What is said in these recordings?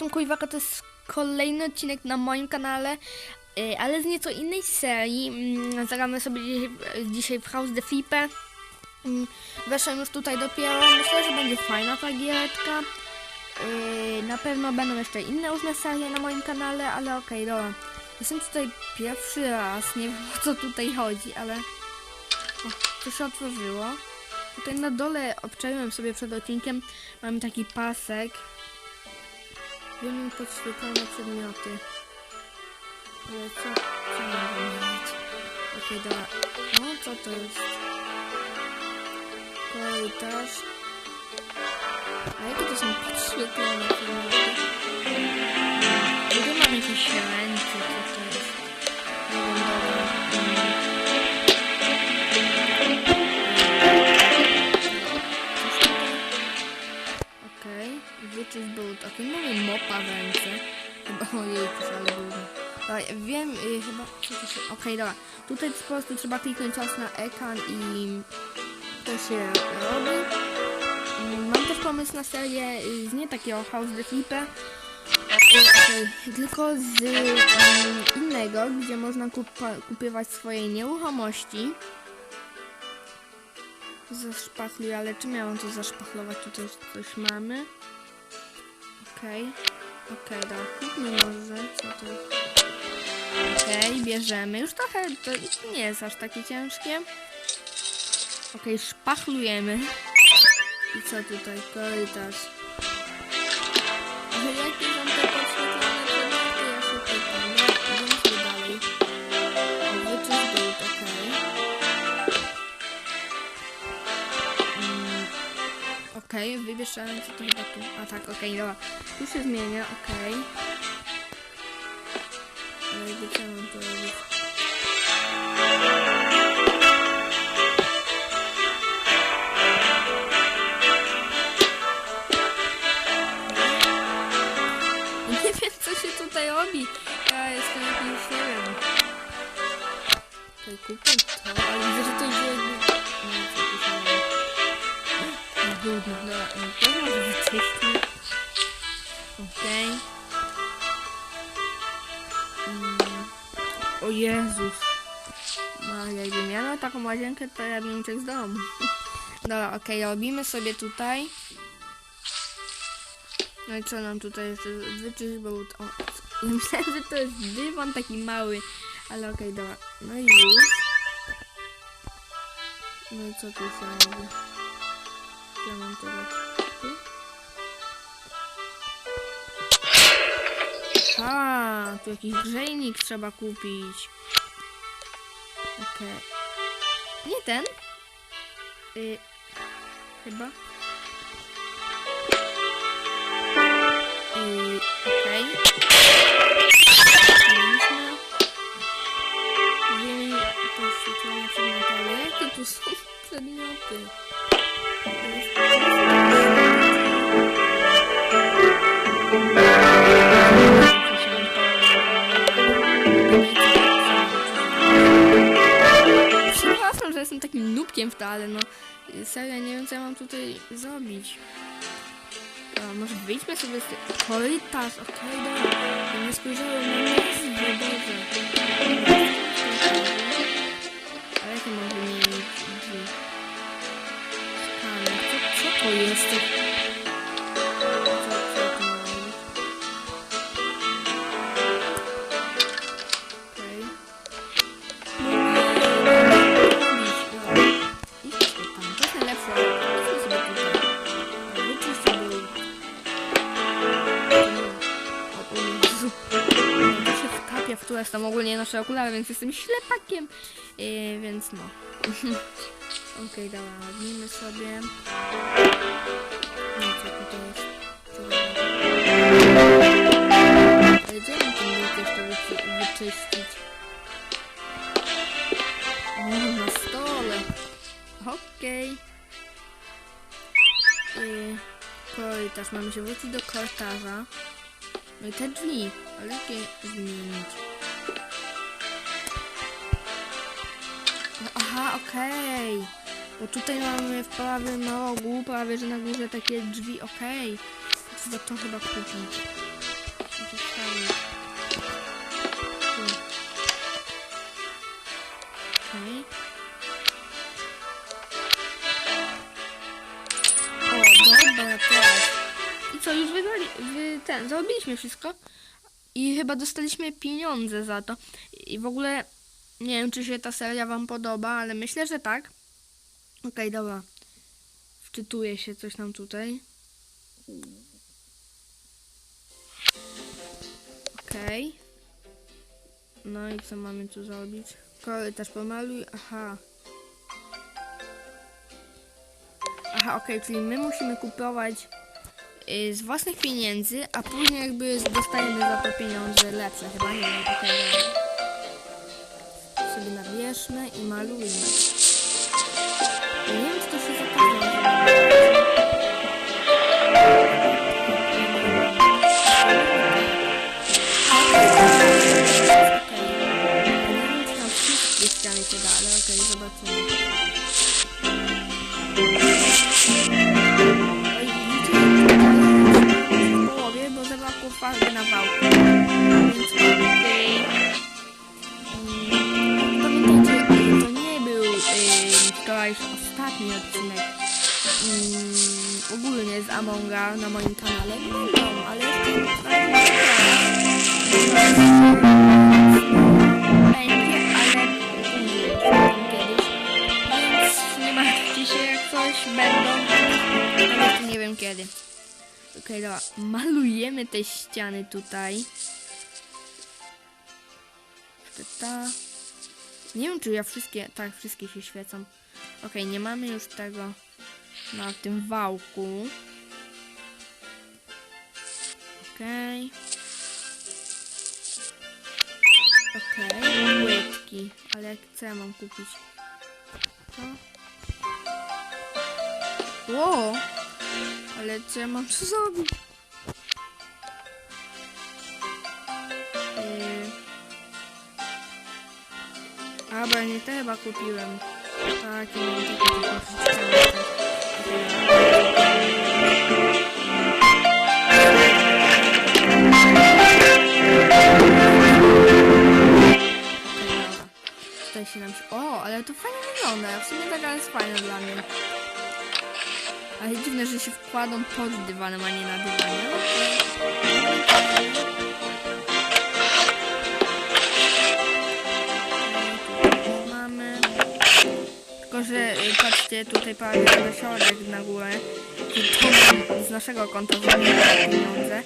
Custom Kuiwaka to jest kolejny odcinek na moim kanale, y, ale z nieco innej serii. Mm, Zagramy sobie dzisiaj, dzisiaj w House the Flipper. Mm, Weszłem już tutaj dopiero, myślę, że będzie fajna ta giereczka. Y, Na pewno będą jeszcze inne różne serie na moim kanale, ale okej, dobra. Jestem tutaj pierwszy raz, nie wiem o co tutaj chodzi, ale... O, to się otworzyło. Tutaj na dole obczaiłem sobie przed odcinkiem, mamy taki pasek. Wymień podświetlone przedmioty. Ale co, co mam wymienić? Okej, dobra. No, co to jest? Korytarz. A jakie to są podświetlone przedmioty? Tu mam jakieś ręce, co to Okej, wyczyść był taki mamy mopa w ręce. Chyba ojej, ale był. Dobra, wiem, y, chyba. Okej, dobra. Tutaj po prostu trzeba kliknąć czas na ekran i to się robi. Mm, Mam też pomysł na serię y, z nie takiego House the Flipper, Okej, tylko z mm, innego, gdzie można kupa, kupywać swoje nieruchomości. Zaszpachluję, ale czy miałam to zaszpachlować? Tutaj coś mamy. Okej. Okej, dobra. Kupmy może. Co to Okej, bierzemy. Już trochę to nie jest aż takie ciężkie. Okej, szpachlujemy. I co tutaj? Korytarz. Jakie Wybierz ręce, to chyba tu. A tak, okej, dobra. Tu się zmienia, okej. Ale jakby co mam to robić? Nie wiem, co się tutaj robi. Ja jestem jakiś, nie wiem. Tutaj kupię Jezus. No, jakbym miała taką łazienkę, to ja bym uciekł z domu. Dobra, okej, robimy sobie tutaj. No i co nam tutaj jeszcze wyczyść, bo... O, ja myślałem, że to jest dywan taki mały, ale okej, dobra. No i już. No i co tu się robi? Ja mam tu. A, tu jakiś grzejnik trzeba kupić. Okej. Nie ten? Y, chyba. I okej. Mieliśmy. Wiem, poświetlone przedmioty, ale jakie tu są przedmioty? To jest- jestem takim nubkiem w to, ale no serio nie wiem co ja mam tutaj zrobić. A, może wyjdźmy sobie z tego. Korytarz, okej, dobra. Ja nie spojrzałem na nazwę, dobrze. Ale jakie mam wymienić drzwi? Co, co to jest? Tułę, tam ogólnie noszę okulary, więc jestem ślepakiem. Yy, więc no. Okej, dobra, robimy sobie. No co tutaj jest? Co? Ale gdzie mam ten jeszcze wyczy wyczyścić? O, na stole. Okej. Yy, korytarz. Mamy się wrócić do korytarza. No i te drzwi. Ale jakie zmienić? Aha, okej. Okay. Bo tutaj mamy w prawym rogu, prawie że na górze takie drzwi, okej. Okay. Trzeba to chyba kupić. Okej. O, dobra. I co, już wygrali, ten, zrobiliśmy wszystko. I chyba dostaliśmy pieniądze za to. I w ogóle nie wiem, czy się ta seria wam podoba, ale myślę, że tak. Okej, dobra. Wczytuję się coś tam tutaj. Okej. No i co mamy tu zrobić? Też pomaluj. Aha. Aha, okej, czyli my musimy kupować y, z własnych pieniędzy, a później jakby dostajemy za to pieniądze lepsze. Chyba nie wiem, okej. dobra. Sobie nabierzmy i malujmy. Nie wiem, czy to się zakaże. Na wszystkie ściany wczorajszy ostatni odcinek mm, ogólnie z Amonga na moim kanale. Będą, ale. Więc nie się, jak coś będą, nie wiem kiedy. Okej, dobra, malujemy te ściany tutaj. Ta. Nie wiem, czy ja wszystkie, tak, wszystkie się świecą. Okej, nie mamy już tego na tym wałku. Okej. Okej, płytki. Ale co mam kupić? To? Ło! Ale co ja mam tu zrobić? Yy. A, bo ja nie te chyba kupiłem. Mam takie. O, ale to fajnie wygląda. W sumie taka jest fajna dla mnie. Ale dziwne, że się wkładą pod dywanem, a nie na dywanie. Patrzcie, tutaj się środek na górę. I to z naszego konta zabiera pieniądze.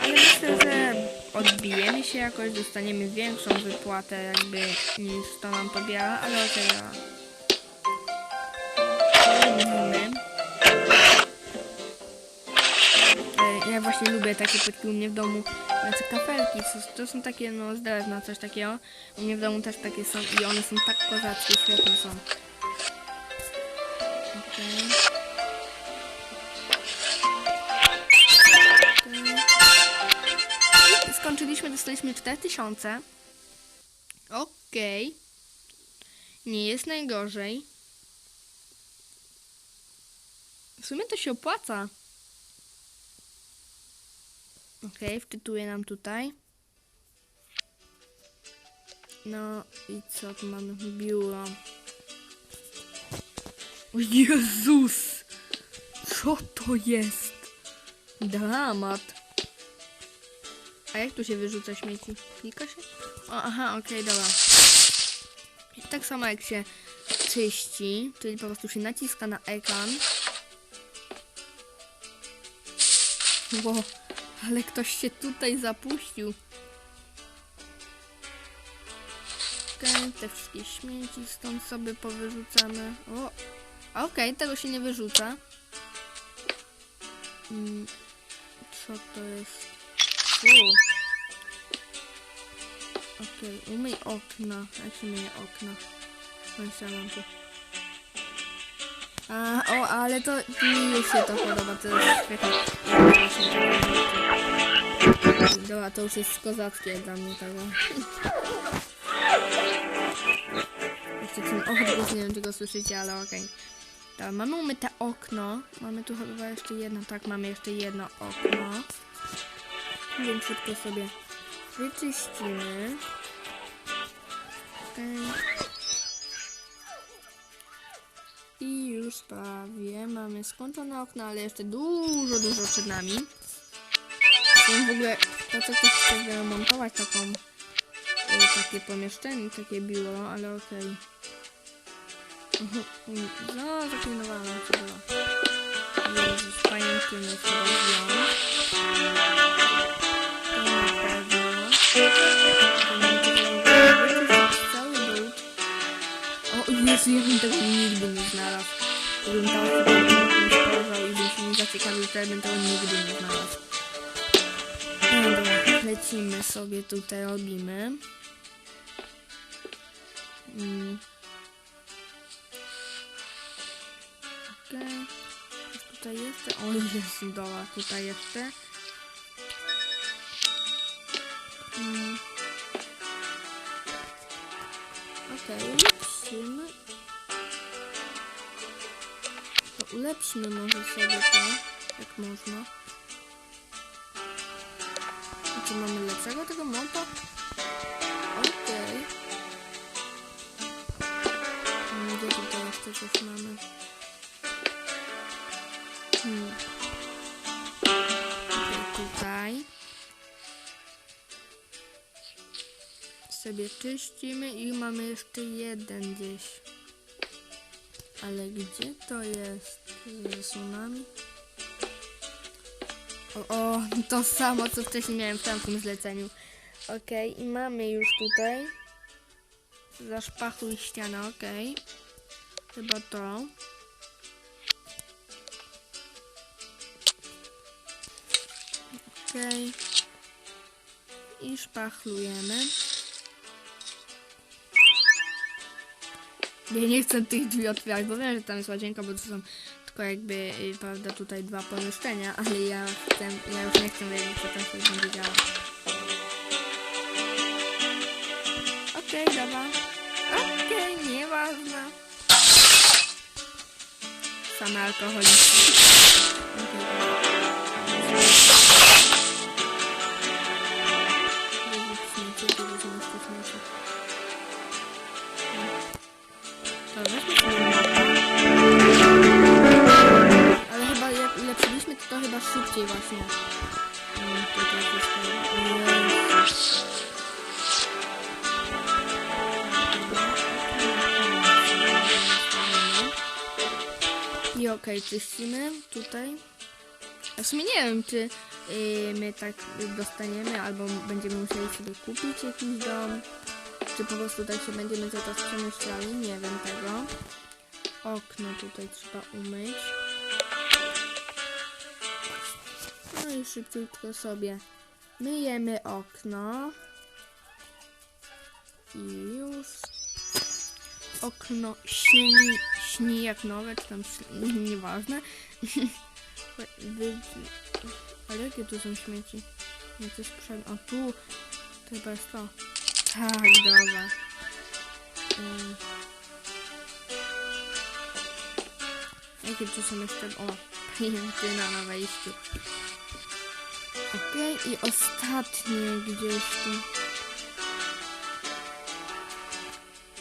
Ale myślę, że odbijemy się jakoś, dostaniemy większą wypłatę jakby niż to nam pobiera, ale okej. Okay, E, Ja właśnie lubię takie płytki u mnie w domu, znaczy kafelki, to są takie no z drewna, coś takiego. U mnie w domu też takie są i one są tak kozackie, świetne są. Skończyliśmy, dostaliśmy 4000. Okej. Nie jest najgorzej. W sumie to się opłaca. Okej, wczytuję nam tutaj. No i co tu mamy? Biuro. O Jezus! Co to jest? Dramat. A jak tu się wyrzuca śmieci? Klika się? O, aha, okej, dobra. I tak samo jak się czyści, czyli po prostu się naciska na ekran. Ło, ale ktoś się tutaj zapuścił. Okej, te wszystkie śmieci stąd sobie powyrzucamy. O, okej, tego się nie wyrzuca. Mm, co to jest? Fu. Okej, umyj okna. Jak się myje okna? Mam tu. A, o, ale to mi się to podoba, to jest świetne. Dobra, to już jest kozackie dla mnie tego. Jeszcze ten odgłos, nie wiem czy go słyszycie, ale okej. Dobra, mamy umyte okno. Mamy tu chyba jeszcze jedno, tak, mamy jeszcze jedno okno. Więc szybko sobie wyczyścimy. I już prawie mamy skończone okno, ale jeszcze dużo, dużo przed nami. wiem w ogóle, po co ktoś chce wyremontować taką, y, takie pomieszczenie, takie biuro, ale okej. Mm, No, zaklinowałem się chyba. Jezus, pajęczyny trzeba zdjąć. To na pewno. Nie cały brud. O Jezu, ja bym tego nigdy nie znalazł. Gdybym tam nie spojrzał i bym się nie zaciekawił, to ja bym tego nigdy nie znalazł. No dobra, lecimy sobie tutaj, robimy. Mm. Coś Tutaj jeszcze. O Jezu, dobra, tutaj jeszcze. Mm. Okej, ulepszymy. To ulepszymy może sobie to, jak można. A czy mamy lepszego tego mopa? Okej. Mm, Gdzie tutaj jeszcze coś mamy? Hmm. Tutaj. Sobie czyścimy i mamy jeszcze jeden gdzieś. Ale gdzie to jest? Z rysunami? O, o, to samo co wcześniej miałem w tamtym zleceniu. Okej, i mamy już tutaj. Zaszpachuj ścianę, okej. Chyba to. Okej. I szpachlujemy. Ja nie chcę tych drzwi otwierać, bo wiem, że tam jest łazienka, bo to są tylko jakby, y, prawda, tutaj dwa pomieszczenia, ale ja chcę, ja już nie chcę wiedzieć, co tam się będzie działo. Okej, dobra. Okej, nieważne. Same alkoholiści. Okej, Ale chyba jak ulepszyliśmy, to, to chyba szybciej właśnie. I okej, czyścimy tutaj. W sumie nie wiem, czy yy, my tak dostaniemy, albo będziemy musieli sobie kupić jakiś dom, czy po prostu tak się będziemy cały czas przemieszczali, nie wiem tego. Okno tutaj trzeba umyć. No i szybciutko sobie myjemy okno. I już. Okno śni, śni jak nowe, czy tam śni, nieważne. Ale jakie tu są śmieci? Nie, jest przed... O, tu. To chyba jest to. Tak, dobra. Ym. Jakie tu są jeszcze... O, pajęczyna na wejściu. Okej, i ostatnie gdzieś tu.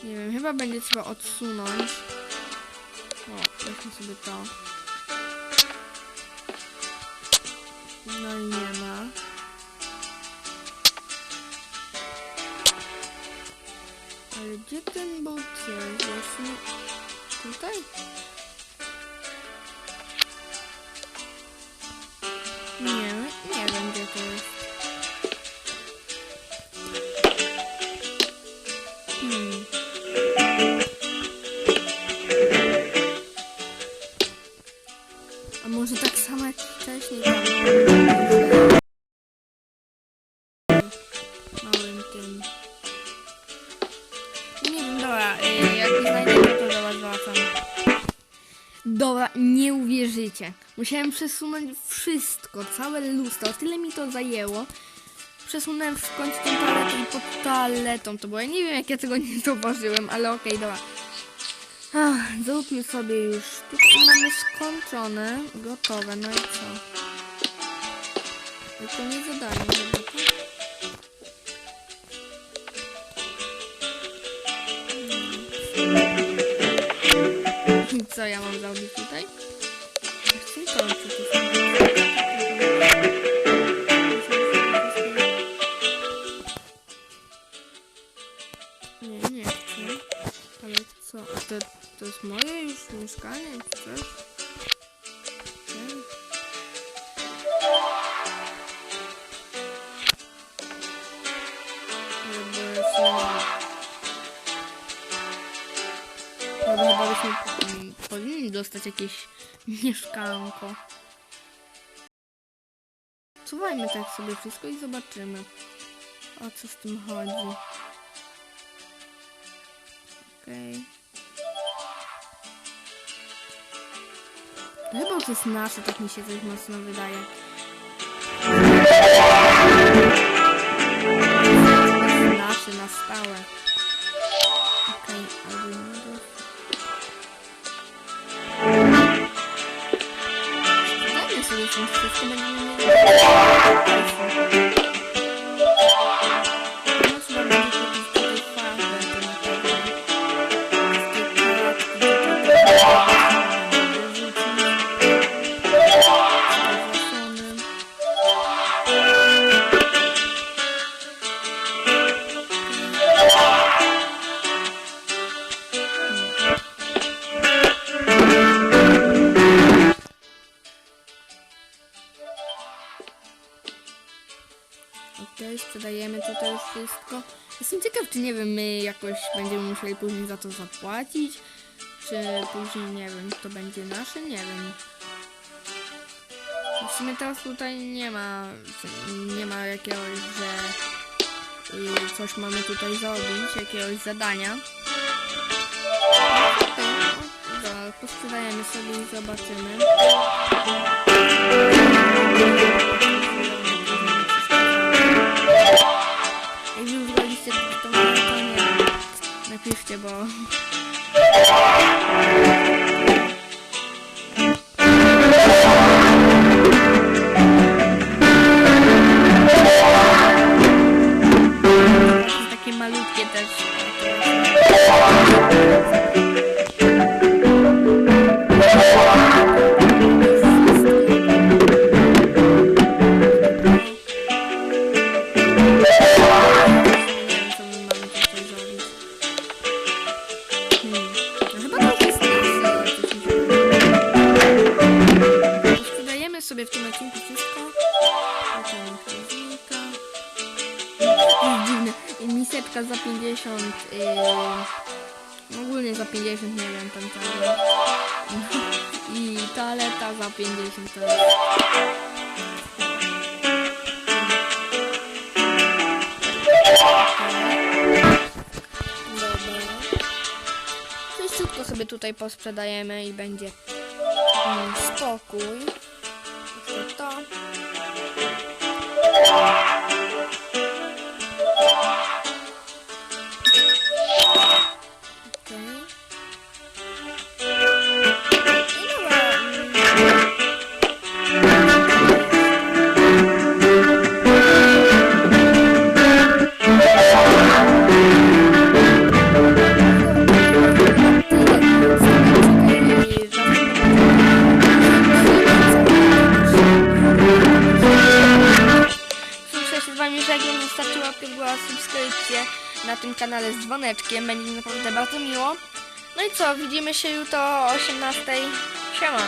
Nie wiem, chyba będzie trzeba odsunąć. O, weźmy sobie to. No i nie ma. Gdzie ten bolt jest? Tutaj? Nie, nie wiem gdzie to jest. Hmm. A może tak samo jak wcześniej uwierzycie. Musiałem przesunąć wszystko, całe lustro. Tyle mi to zajęło. Przesunąłem w końcu tą toaletę i pod toaletą to było. Ja nie wiem, jak ja tego nie zauważyłem, ale okej, dobra. Ach, zróbmy sobie już. Tutaj mamy skończone, gotowe, no i co? Tylko nie zadanie? I co ja mam zrobić tutaj? Nie, nie chcę. Ale co? A to, to jest moje już mieszkanie czy coś? Nie. Jakby Chyba byśmy powinni dostać jakieś mieszkanko. Suwajmy tak sobie wszystko i zobaczymy. O co z tym chodzi. Okej. To Chyba to jest nasze, tak mi się coś mocno wydaje. Nasze na stałe. Dajmy sobie stąd Sprzedajemy tutaj wszystko. Jestem ciekaw, czy nie wiem, my jakoś będziemy musieli później za to zapłacić, czy później, nie wiem, to będzie nasze, nie wiem. W sumie teraz tutaj nie ma, nie ma jakiegoś, że y, coś mamy tutaj zrobić, jakiegoś zadania. No, dobra, posprzedajemy sobie i zobaczymy. Napiszcie, bo... 50 dziwne. Miseczka za 50. Yy, ogólnie za 50, nie wiem, tam cały. I toaleta za 50 teraz. Wszystko sobie tutaj posprzedajemy i będzie mm, spokój. Co, widzimy się jutro o 18. Siema.